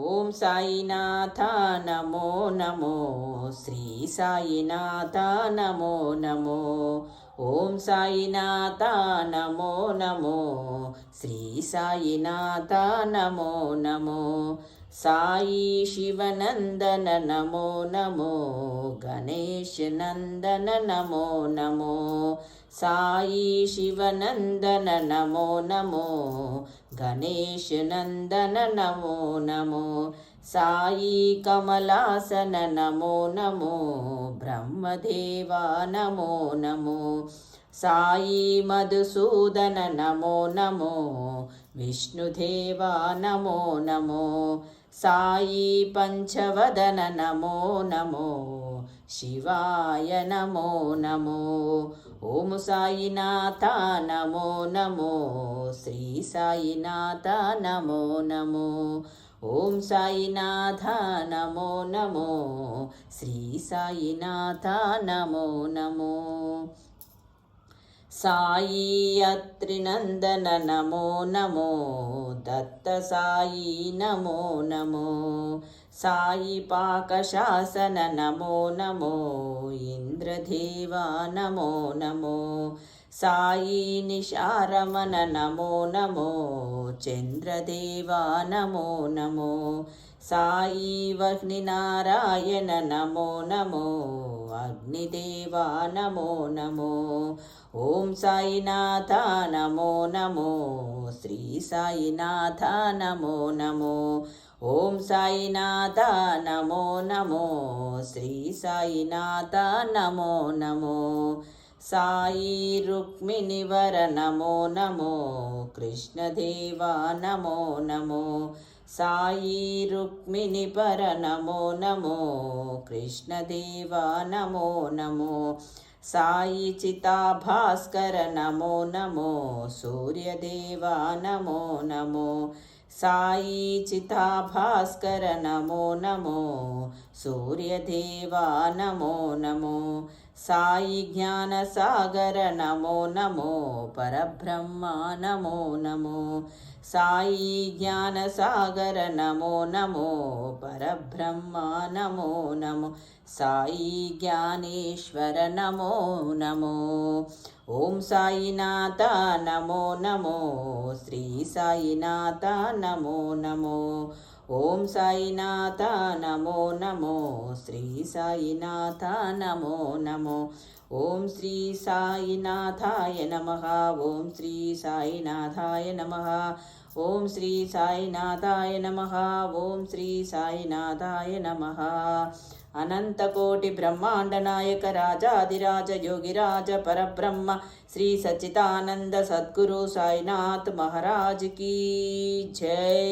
ॐ सायि नमो नमो श्री सायि नमो नमो। ॐ सायि नमो नमो श्री सायि नमो नमो। साई शिवनन्दन नमो नमो गणेशनन्दन नमो नमो। साई शिवनन्दन नमो नमो గణేష్ నందన నమో నమో సాయి కమలాసన నమో నమో బ్రహ్మదేవా నమో నమో సాయి మధుసూదన నమో నమో విష్ణుదేవా నమో నమో సాయి పంచవదన నమో నమో. శివాయ నమో నమో. ఓం సాయినాథ నమో నమో. శ్రీ సాయినాథ నమో నమో. ఓం సాయినాథ నమో నమో. శ్రీ సాయినాథ నమో నమో. సాయి అత్రినందన నమో నమో దత్త సాయి నమో నమో సాయి పాకశాసన నమో నమో ఇంద్రదేవా నమో నమో సాయి నిశారమణ నమో నమో చంద్రదేవా నమో నమో సాయి వహ్నినారాయణ నమో నమో అగ్నిదేవా నమో నమో ఓం సాయినాథ నమో నమో శ్రీ సాయినాథ నమో నమో ఓం సాయినాథ నమో నమో శ్రీ సాయినాథ నమో నమో సాయి రుక్మిణివర నమో నమో కృష్ణదేవా నమో నమో సాయి రుక్మిణి పర నమో నమో కృష్ణదేవా నమో నమో సాయి చితాభాస్కర నమో నమో సూర్యదేవా నమో నమో సాయి చితాభాస్కర నమో నమో సూర్యదేవా నమో నమో సాయి జ్ఞాన సాగర నమో నమో పరబ్రహ్మ నమో నమో. సాయి జ్ఞాన సాగర నమో నమో పరబ్రహ్మ నమో నమో. సాయి జ్ఞానేశ్వర నమో నమో. ఓం సాయినాథ నమో నమో. శ్రీ సాయినాథ నమో నమో. ఓం సాయినాథ నమో నమో శ్రీ సాయినాథ నమో నమో. ఓం శ్రీ సాయినాథాయ నమ ఓం శ్రీ సాయినాథాయ నమ. ఓం శ్రీ సాయినాథాయ నమ. ఓం శ్రీ సాయినాథాయ నమ. అనంతకోటి బ్రహ్మాండ నాయక రాజాదిరాజ యోగిరాజ పరబ్రహ్మ శ్రీ సచ్చిదానంద సద్గురు సాయినాథ్ మహారాజ్ కీ జై.